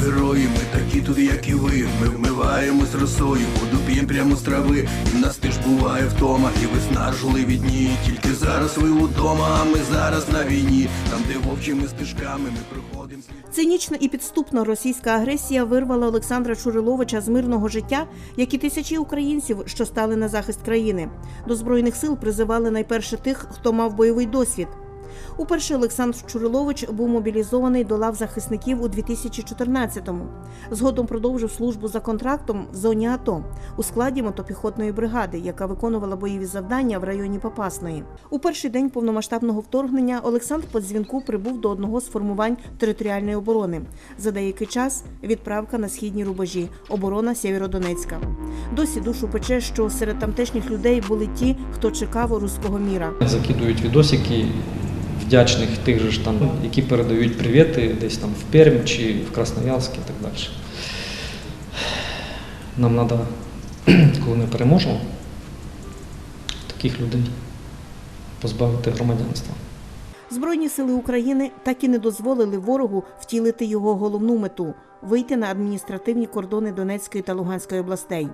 герої, ми такі тут, як і ви. Ми вмиваємось росою, воду п'єм прямо з трави. І в нас теж буває втома, і виснажливі дні. Тільки зараз ви удома, а ми зараз на війні. Там, де вовчими стежками, ми проходимо слід. Цинічно і підступно російська агресія вирвала Олександра Чуриловича з мирного життя, як і тисячі українців, що стали на захист країни. До збройних сил призивали найперше тих, хто мав бойовий досвід. Уперше Олександр Чурилович був мобілізований до лав захисників у 2014-му. Згодом продовжив службу за контрактом в зоні АТО у складі мотопіхотної бригади, яка виконувала бойові завдання в районі Попасної. У перший день повномасштабного вторгнення Олександр по дзвінку прибув до одного з формувань територіальної оборони. За деякий час відправка на східні рубежі, оборона Сєвєродонецька. Досі душу пече, що серед тамтешніх людей були ті, хто чекав руського міра. Закидують відосики вдячних тих же ж там, які передають привіти десь там в Пермь чи в Красноярськ і так далі. Нам треба, коли ми переможемо, таких людей позбавити громадянства. Збройні сили України так і не дозволили ворогу втілити його головну мету вийти на адміністративні кордони Донецької та Луганської областей.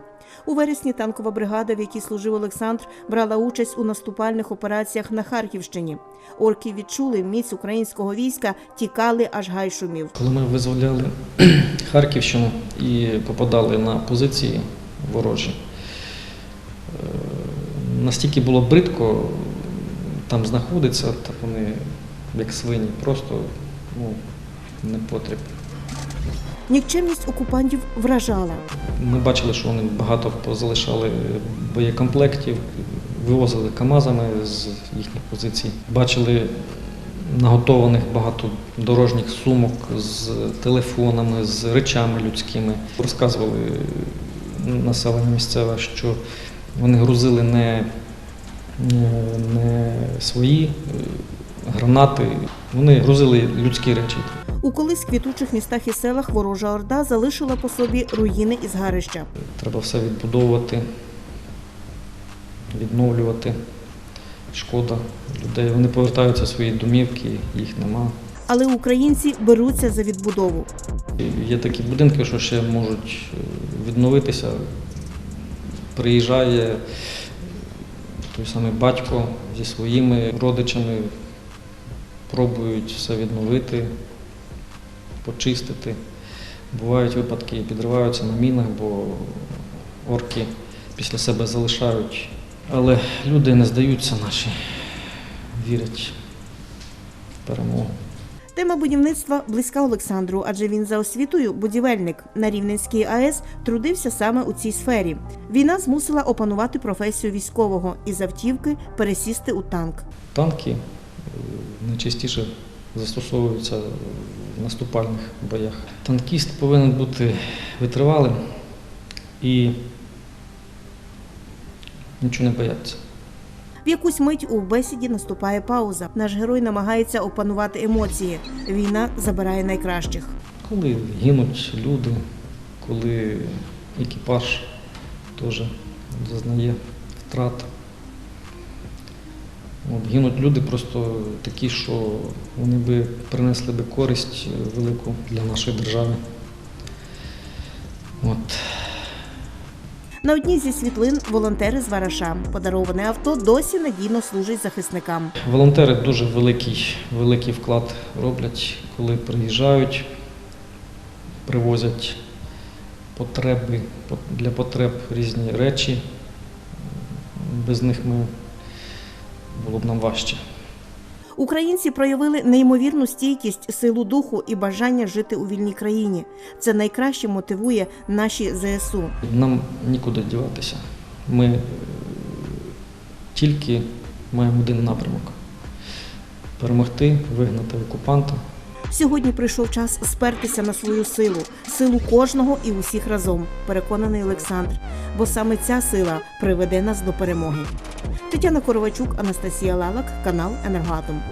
У вересні танкова бригада, в якій служив Олександр, брала участь у наступальних операціях на Харківщині. Орки відчули міць українського війська, тікали аж гай шумів. Коли ми визволяли Харківщину і попадали на позиції ворожі, е, настільки було бридко там знаходиться, так вони як свині, просто ну, не потріб. Нікчемність окупантів вражала. Ми бачили, що вони багато позалишали боєкомплектів, вивозили КАМАЗами з їхніх позицій. Бачили наготованих багато дорожніх сумок з телефонами, з речами людськими. Розказували населення місцеве, що вони грузили не, не- не свої е, гранати, вони грузили людські речі. У колись квітучих містах і селах ворожа орда залишила по собі руїни і згарища. Треба все відбудовувати, відновлювати. Шкода людей. Вони повертаються в свої домівки, їх нема. Але українці беруться за відбудову. Є такі будинки, що ще можуть е, відновитися. Приїжджає той самий батько зі своїми родичами, пробують все відновити, почистити. Бувають випадки, підриваються на мінах, бо орки після себе залишають. Але люди не здаються наші, вірять в перемогу. Тема будівництва близька Олександру, адже він за освітою будівельник. На Рівненській АЕС трудився саме у цій сфері. Війна змусила опанувати професію військового і з автівки пересісти у танк. Танки найчастіше застосовуються в наступальних боях. Танкіст повинен бути витривалим і нічого не боятися. В якусь мить у бесіді наступає пауза. Наш герой намагається опанувати емоції. Війна забирає найкращих. Коли гинуть люди, коли екіпаж теж зазнає втрат. От, гинуть люди просто такі, що вони би принесли би користь е, велику для нашої держави. От. На одній зі світлин волонтери з Вараша. Подароване авто досі надійно служить захисникам. Волонтери дуже великий, великий вклад роблять, коли приїжджають, привозять потреби для потреб різні речі. Без них ми було б нам важче. Українці проявили неймовірну стійкість, силу духу і бажання жити у вільній країні. Це найкраще мотивує наші ЗСУ. Нам нікуди діватися. Ми е, тільки маємо один напрямок перемогти, вигнати окупанта. Сьогодні прийшов час спертися на свою силу, силу кожного і усіх разом, переконаний Олександр. Бо саме ця сила приведе нас до перемоги. Тетяна Коровачук, Анастасія Лалак, канал Енергоатом.